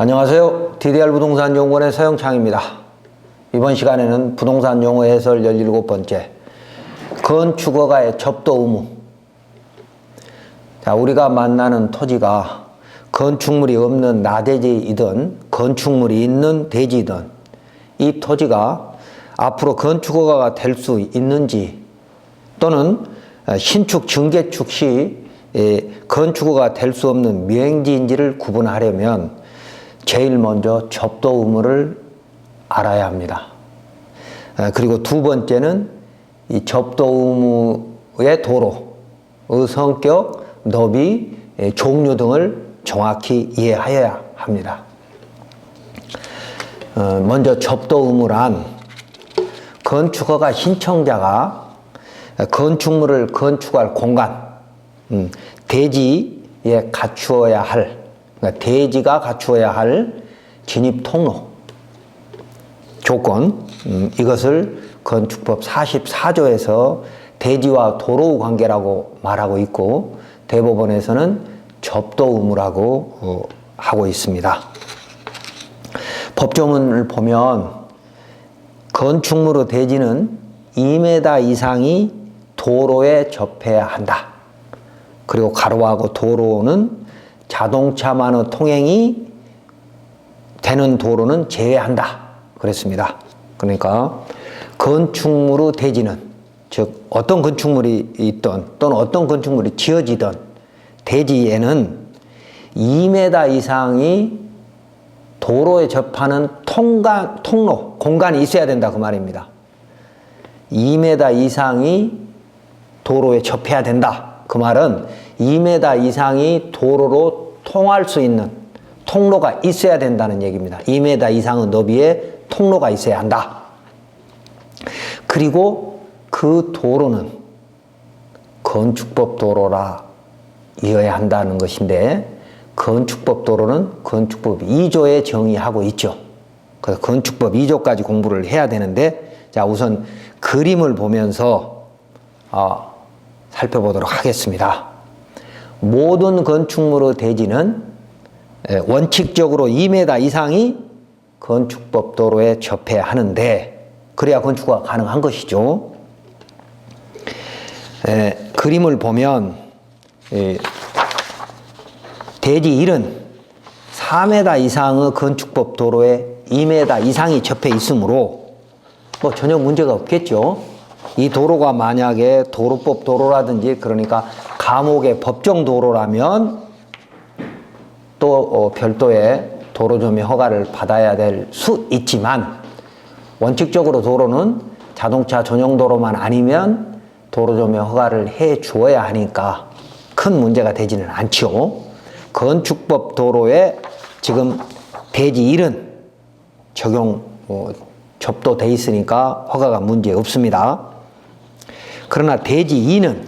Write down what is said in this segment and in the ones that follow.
안녕하세요. DDR 부동산 연구원의 서영창입니다. 이번 시간에는 부동산 용어 해설 17번째 건축허가의 접도 의무 자, 우리가 만나는 토지가 건축물이 없는 나대지이든 건축물이 있는 대지이든 이 토지가 앞으로 건축허가가 될 수 있는지 또는 신축 증개축 시 예, 건축허가 될 수 없는 미행지인지를 구분하려면 제일 먼저 접도 의무를 알아야 합니다. 아, 그리고 두 번째는 이 접도 의무의 도로의 성격, 너비, 예, 종류 등을 정확히 이해하여야 합니다. 어, 먼저 접도 의무란 건축허가 신청자가 건축물을 건축할 공간, 음, 대지에 갖추어야 할, 그러니까 대지가 갖추어야 할 진입 통로, 조건, 음, 이것을 건축법 44조에서 대지와 도로 관계라고 말하고 있고, 대법원에서는 접도 의무라고 어, 하고 있습니다. 법조문을 보면 건축물의 대지는 2m 이상이 도로에 접해야 한다. 그리고 가로하고 도로는 자동차만의 통행이 되는 도로는 제외한다. 그랬습니다. 그러니까 건축물의 대지는 즉 어떤 건축물이 있던 또는 어떤 건축물이 지어지던 대지에는 2m 이상이 도로에 접하는 통간, 통로, 공간이 있어야 된다 그 말입니다. 2m 이상이 도로에 접해야 된다. 그 말은 2m 이상이 도로로 통할 수 있는 통로가 있어야 된다는 얘기입니다. 2m 이상의 너비의 통로가 있어야 한다. 그리고 그 도로는 건축법 도로라 이어야 한다는 것인데 건축법 도로는 건축법 2조에 정의하고 있죠. 그래서 건축법 2조까지 공부를 해야 되는데 자 우선 그림을 보면서 어, 살펴보도록 하겠습니다. 모든 건축물의 대지는 에, 원칙적으로 2m 이상이 건축법 도로에 접해야 하는데 그래야 건축가 가능한 것이죠. 에, 그림을 보면 에, 대지 1은 4m 이상의 건축법 도로에 2m 이상이 접해 있으므로 뭐 전혀 문제가 없겠죠. 이 도로가 만약에 도로법 도로라든지 그러니까 감옥의 법정 도로라면 또 어, 별도의 도로점의 허가를 받아야 될 수 있지만 원칙적으로 도로는 자동차 전용 도로만 아니면 도로점의 허가를 해 주어야 하니까 큰 문제가 되지는 않죠. 건축법 도로에 지금 대지 1은 적용 어, 접도돼 있으니까 허가가 문제 없습니다. 그러나 대지 2는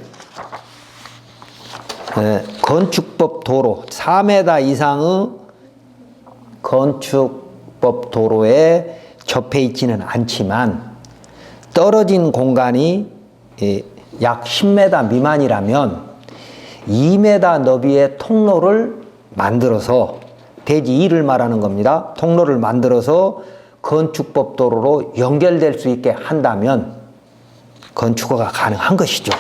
에, 건축법 도로 4m 이상의 건축법 도로에 접해 있지는 않지만 떨어진 공간이 예, 약 10m 미만이라면 2m 너비의 통로를 만들어서 대지 2를 말하는 겁니다. 통로를 만들어서 건축법 도로로 연결될 수 있게 한다면 건축허가 가능한 것이죠.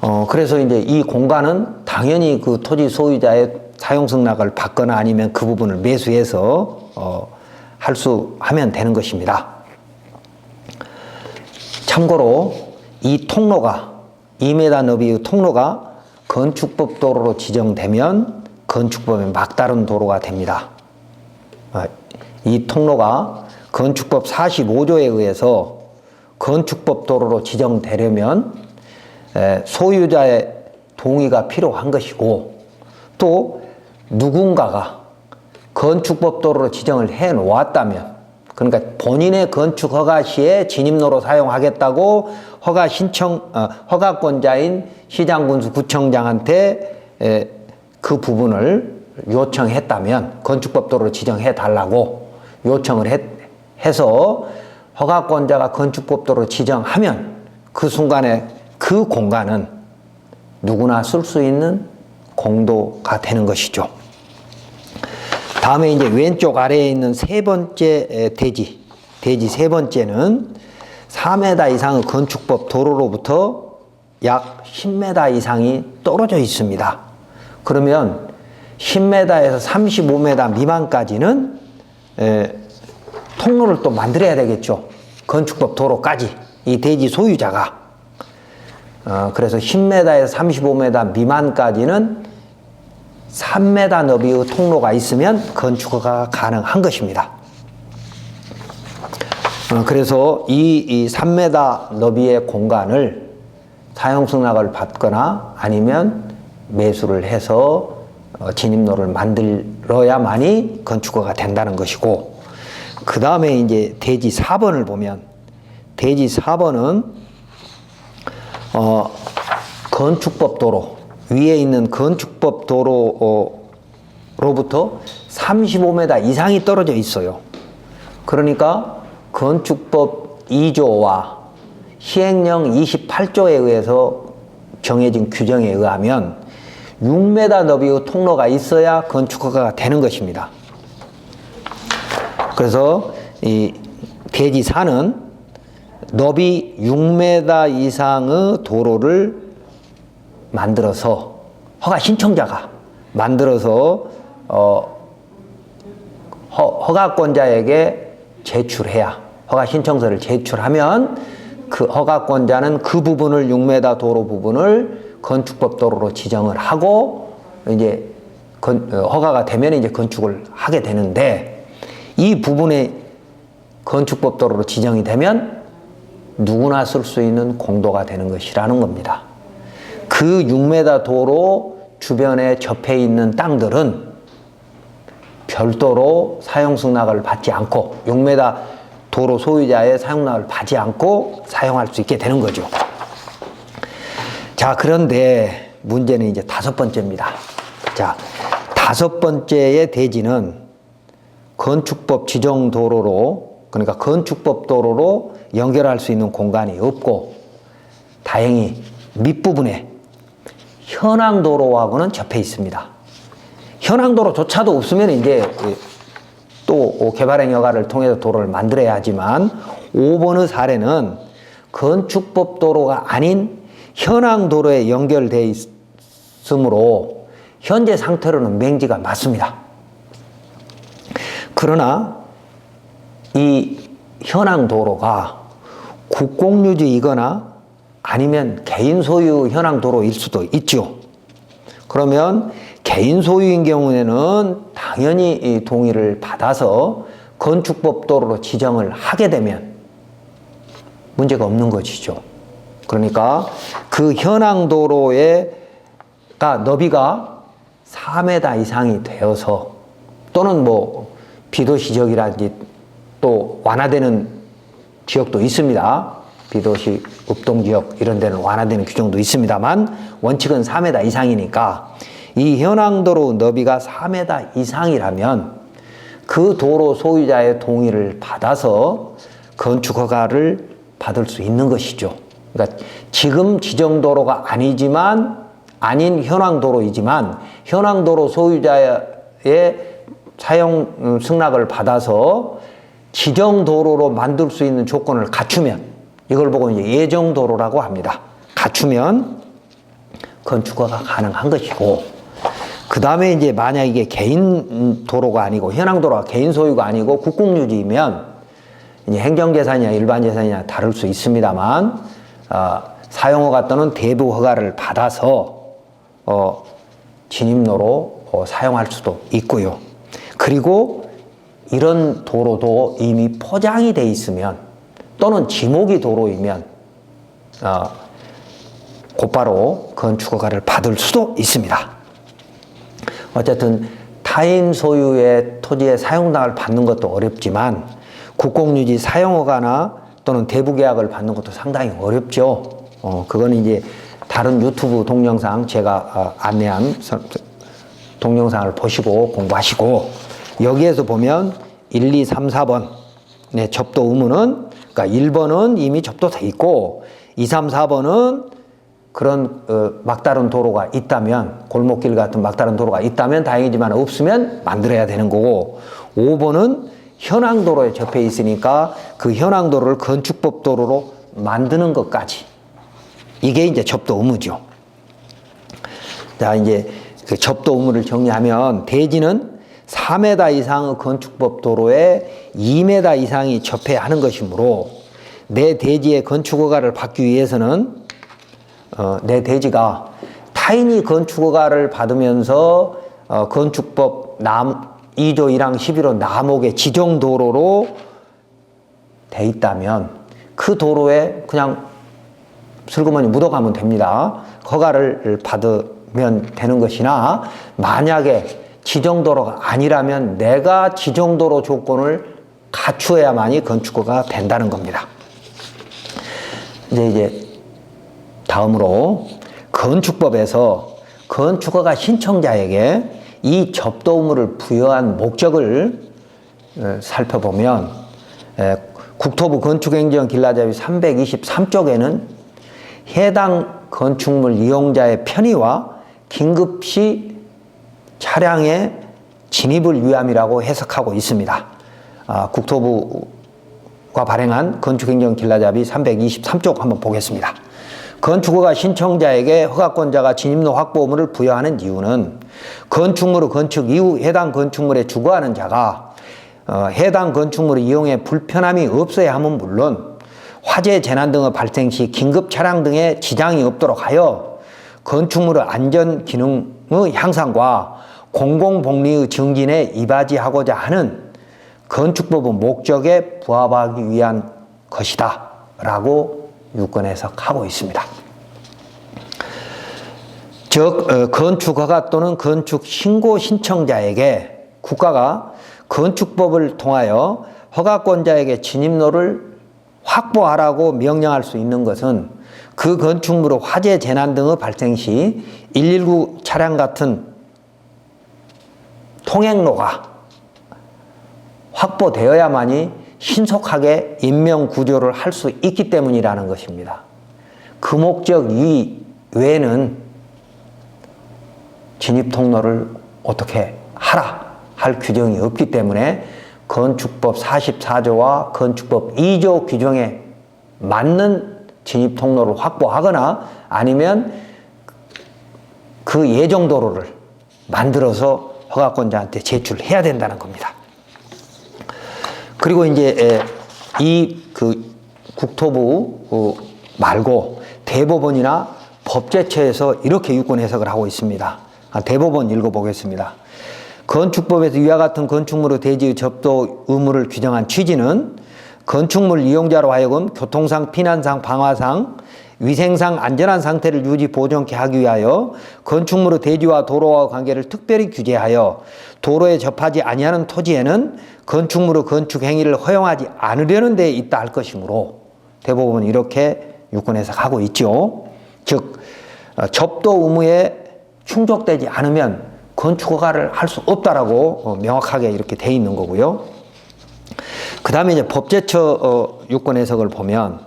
어, 그래서 이제 이 공간은 당연히 그 토지 소유자의 사용 승 낙을 받거나 아니면 그 부분을 매수해서 어, 할수 하면 되는 것입니다. 참고로 이 통로가 2m 너비의 통로가 건축법 도로로 지정되면 건축법에 막다른 도로가 됩니다. 아, 이 통로가 건축법 45조에 의해서 건축법 도로로 지정되려면 소유자의 동의가 필요한 것이고 또 누군가가 건축법 도로로 지정을 해 놓았다면 그러니까 본인의 건축 허가 시에 진입로로 사용하겠다고 허가 신청 어, 허가권자인 시장군수 구청장한테 에, 그 부분을 요청했다면 건축법 도로로 지정해 달라고 요청을 했, 해서 허가권자가 건축법 도로 지정하면 그 순간에 그 공간은 누구나 쓸 수 있는 공도가 되는 것이죠. 다음에 이제 왼쪽 아래에 있는 세 번째 에, 대지, 대지 세 번째는 4m 이상의 건축법 도로로부터 약 10m 이상이 떨어져 있습니다. 그러면 10m에서 35m 미만까지는 에, 통로를 또 만들어야 되겠죠. 건축법 도로까지 이 대지 소유자가 어, 그래서 10m에서 35m 미만까지는 3m 너비의 통로가 있으면 건축허가 가능한 것입니다. 어, 그래서 이, 이 3m 너비의 공간을 사용 승낙을 받거나 아니면 매수를 해서 어, 진입로를 만들어야만이 건축허가 된다는 것이고 그 다음에 이제 대지 4번을 보면 대지 4번은 어, 건축법 도로 위에 있는 건축법 도로로부터 35m 이상이 떨어져 있어요. 그러니까 건축법 2조와 시행령 28조에 의해서 정해진 규정에 의하면 6m 너비의 통로가 있어야 건축허가가 되는 것입니다. 그래서 이 대지 산은 너비 6m 이상의 도로를 만들어서 허가 신청자가 만들어서 어, 허, 허가권자에게 제출해야 허가 신청서를 제출하면 그 허가권자는 그 부분을 6m 도로 부분을 건축법 도로로 지정을 하고 이제 건, 어, 허가가 되면 이제 건축을 하게 되는데 이 부분에 건축법 도로로 지정이 되면 누구나 쓸 수 있는 공도가 되는 것이라는 겁니다. 그 6m 도로 주변에 접해 있는 땅들은 별도로 사용승낙을 받지 않고 6m 도로 소유자의 사용낙을 받지 않고 사용할 수 있게 되는 거죠. 자, 그런데 문제는 이제 다섯 번째입니다. 자, 다섯 번째의 대지는 건축법 지정 도로로 그러니까 건축법 도로로 연결할 수 있는 공간이 없고 다행히 밑부분에 현황 도로하고는 접해 있습니다. 현황 도로조차도 없으면 이제 또 개발행 여가를 통해서 도로를 만들어야 하지만 5번의 사례는 건축법 도로가 아닌 현황 도로에 연결되어 있으므로 현재 상태로는 맹지가 맞습니다. 그러나 이 현황 도로가 국공유지이거나 아니면 개인 소유 현황 도로일 수도 있죠. 그러면 개인 소유인 경우에는 당연히 이 동의를 받아서 건축법 도로로 지정을 하게 되면 문제가 없는 것이죠. 그러니까 그 현황 도로에가 너비가 4m 이상이 되어서 또는 뭐 비도시 지역이라든지 또 완화되는 지역도 있습니다. 비도시 읍동 지역 이런 데는 완화되는 규정도 있습니다만 원칙은 4m 이상이니까 이 현황도로 너비가 4m 이상이라면 그 도로 소유자의 동의를 받아서 건축 허가를 받을 수 있는 것이죠. 그러니까 지금 지정 도로가 아니지만 아닌 현황 도로이지만 현황 도로 소유자의 사용 승낙을 받아서 지정 도로로 만들 수 있는 조건을 갖추면 이걸 보고 이제 예정 도로라고 합니다. 갖추면 건축허가 가능한 것이고 그 다음에 이제 만약 이게 개인 도로가 아니고 현황 도로가 개인 소유가 아니고 국공유지이면 이제 행정재산이나 일반재산이나 다를 수 있습니다만 어, 사용허가 또는 대부 허가를 받아서 어, 진입로로 어, 사용할 수도 있고요. 그리고 이런 도로도 이미 포장이 돼 있으면 또는 지목이 도로이면 어, 곧바로 건축허가를 받을 수도 있습니다. 어쨌든 타인 소유의 토지의 사용당을 받는 것도 어렵지만 국공유지 사용허가나 또는 대부계약을 받는 것도 상당히 어렵죠. 어, 그건 이제 다른 유튜브 동영상 제가 어, 안내한 동영상을 보시고 공부하시고 여기에서 보면 1, 2, 3, 4번 네, 접도 의무는 그러니까 1번은 이미 접도돼 있고 2, 3, 4번은 그런 어, 막다른 도로가 있다면 골목길 같은 막다른 도로가 있다면 다행이지만 없으면 만들어야 되는 거고 5번은 현황도로에 접해 있으니까 그 현황도로를 건축법 도로로 만드는 것까지 이게 이제 접도 의무죠. 자 이제 그 접도 의무를 정리하면 대지는 4m 이상의 건축법 도로에 2m 이상이 접해야 하는 것이므로 내 대지의 건축 허가를 받기 위해서는 어, 내 대지가 타인이 건축 허가를 받으면서 어, 건축법 남 2조 1항 11호 남옥의 지정 도로로 돼 있다면 그 도로에 그냥 슬그머니 묻어가면 됩니다. 허가를 받으면 되는 것이나 만약에 지정도로가 아니라면 내가 지정도로 조건을 갖추어야만이 건축허가 된다는 겁니다. 이제 이제 다음으로 건축법에서 건축허가 신청자에게 이 접도 의무를 부여한 목적을 에, 살펴보면 에, 국토부 건축행정 길라잡이 323쪽에는 해당 건축물 이용자의 편의와 긴급시 차량의 진입을 위함이라고 해석하고 있습니다. 아, 국토부가 발행한 건축행정 길라잡이 323쪽 한번 보겠습니다. 건축허가 신청자에게 허가권자가 진입로 확보 의무를 부여하는 이유는 건축물의 건축 이후 해당 건축물에 주거하는 자가 어, 해당 건축물을 이용해 불편함이 없어야 함은 물론 화재 재난 등의 발생 시 긴급 차량 등의 지장이 없도록 하여 건축물의 안전 기능의 향상과 공공복리의 증진에 이바지하고자 하는 건축법의 목적에 부합하기 위한 것이다 라고 유권 해석하고 있습니다. 즉 어, 건축허가 또는 건축 신고 신청자에게 국가가 건축법을 통하여 허가권자에게 진입로를 확보하라고 명령할 수 있는 것은 그 건축물의 화재 재난 등의 발생 시 119 차량 같은 통행로가 확보되어야만이 신속하게 인명 구조를 할 수 있기 때문이라는 것입니다. 그 목적 이외에는 진입 통로를 어떻게 하라 할 규정이 없기 때문에 건축법 44조와 건축법 2조 규정에 맞는 진입 통로를 확보하거나 아니면 그 예정 도로를 만들어서 허가권자한테 제출해야 된다는 겁니다. 그리고 이제 이 그 국토부 어, 말고 대법원이나 법제처에서 이렇게 유권 해석을 하고 있습니다. 아, 대법원 읽어보겠습니다. 건축법에서 이와 같은 건축물의 대지의 접도 의무를 규정한 취지는 건축물 이용자로 하여금 교통상, 피난상, 방화상, 위생상 안전한 상태를 유지 보존케 하기 위하여 건축물의 대지와 도로와 관계를 특별히 규제하여 도로에 접하지 아니하는 토지에는 건축물의 건축 행위를 허용하지 않으려는 데 있다 할 것이므로 대법원은 이렇게 유권 해석하고 있죠. 즉 어, 접도 의무에 충족되지 않으면 건축 허가를 할 수 없다라고 어, 명확하게 이렇게 돼 있는 거고요. 그 다음에 이제 법제처 어, 유권 해석을 보면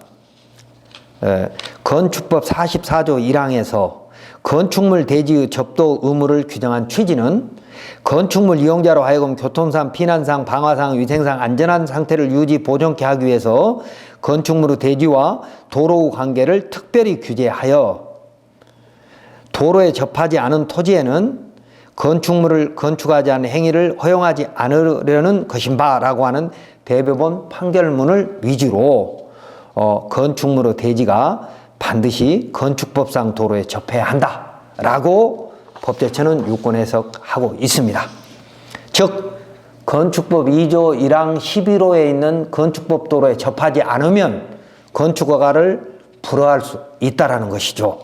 에, 건축법 44조 1항에서 건축물 대지의 접도 의무를 규정한 취지는 건축물 이용자로 하여금 교통상, 피난상, 방화상, 위생상 안전한 상태를 유지 보존케 하기 위해서 건축물의 대지와 도로 관계를 특별히 규제하여 도로에 접하지 않은 토지에는 건축물을 건축하지 않은 행위를 허용하지 않으려는 것인바라고 하는 대법원 판결문을 위주로 어, 건축물의 대지가 반드시 건축법상 도로에 접해야 한다라고 법제처는 유권 해석하고 있습니다. 즉 건축법 2조 1항 11호에 있는 건축법 도로에 접하지 않으면 건축허가를 불허할 수 있다라는 것이죠.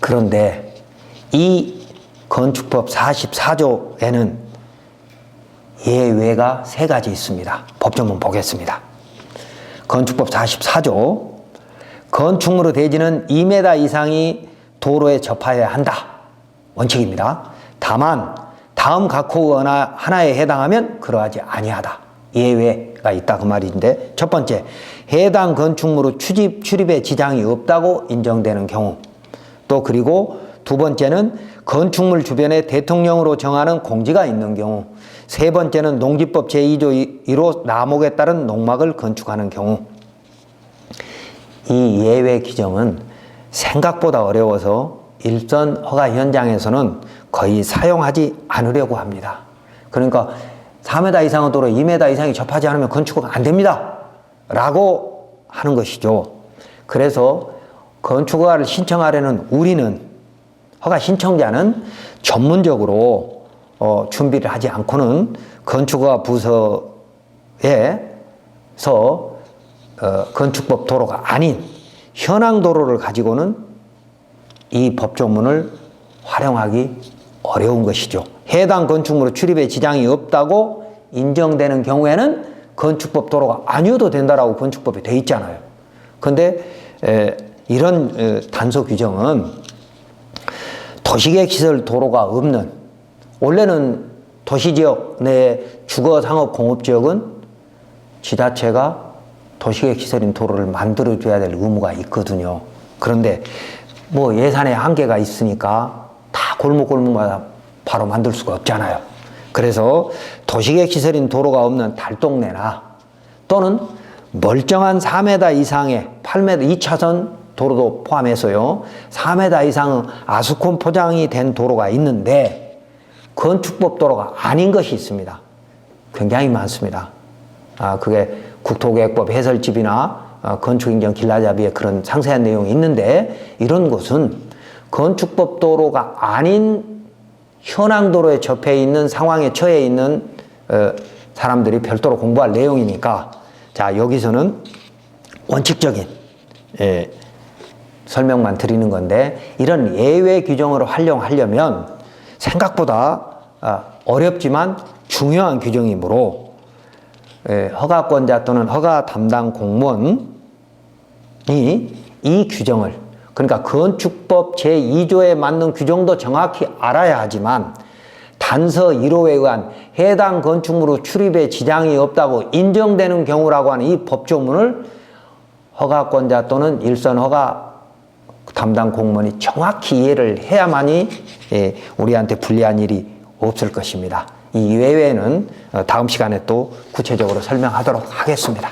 그런데 이 건축법 44조에는 예외가 세 가지 있습니다. 법조문 보겠습니다. 건축법 44조 건축물의 대지는 2m 이상이 도로에 접하여야 한다. 원칙입니다. 다만 다음 각호 하나, 하나에 해당하면 그러하지 아니하다. 예외가 가 있다 그 말인데 첫 번째 해당 건축물의 출입 출입에 지장이 없다고 인정되는 경우 또 그리고 두 번째는 건축물 주변에 대통령으로 정하는 공지가 있는 경우 세 번째는 농지법 제2조 1호 나목에 따른 농막을 건축하는 경우 이 예외 규정은 생각보다 어려워서 일선 허가 현장에서는 거의 사용하지 않으려고 합니다. 그러니까 4m 이상의 도로 2m 이상이 접하지 않으면 건축은 안 됩니다. 라고 하는 것이죠. 그래서 건축허가를 신청하려는 우리는 허가 신청자는 전문적으로 어, 준비를 하지 않고는 건축허가 부서에서 어, 건축법 도로가 아닌 현황 도로를 가지고는 이 법조문을 활용하기 어려운 것이죠. 해당 건축물의 출입에 지장이 없다고 인정되는 경우에는 건축법 도로가 아니어도 된다라고 건축법에 돼 있잖아요. 근데 에, 이런 에, 단서 규정은 도시계획 시설 도로가 없는 원래는 도시지역 내 주거 상업 공업 지역은 지자체가 도시계획 시설인 도로를 만들어 줘야 될 의무가 있거든요. 그런데 뭐 예산에 한계가 있으니까 다 골목골목마다 바로 만들 수가 없잖아요. 그래서 도시계획 시설인 도로가 없는 달동네나 또는 멀쩡한 4m 이상의 8m 2차선 도로도 포함해서요. 4m 이상 아스콘 포장이 된 도로가 있는데 건축법 도로가 아닌 것이 있습니다. 굉장히 많습니다. 아, 그게 국토계획법 해설집이나 어, 건축인정 길라잡이에 그런 상세한 내용이 있는데 이런 곳은 건축법 도로가 아닌 현황 도로에 접해 있는 상황에 처해 있는 어, 사람들이 별도로 공부할 내용이니까 자 여기서는 원칙적인 예, 설명만 드리는 건데 이런 예외 규정으로 활용하려면 생각보다 아, 어렵지만 중요한 규정이므로 예, 허가권자 또는 허가 담당 공무원이 이 규정을 그러니까 건축법 제2조에 맞는 규정도 정확히 알아야 하지만 단서 1호에 의한 해당 건축물의 출입에 지장이 없다고 인정되는 경우라고 하는 이 법조문을 허가권자 또는 일선 허가 담당 공무원이 정확히 이해를 해야만이 예, 우리한테 불리한 일이 없을 것입니다. 이 외에는 어, 다음 시간에 또 구체적으로 설명하도록 하겠습니다.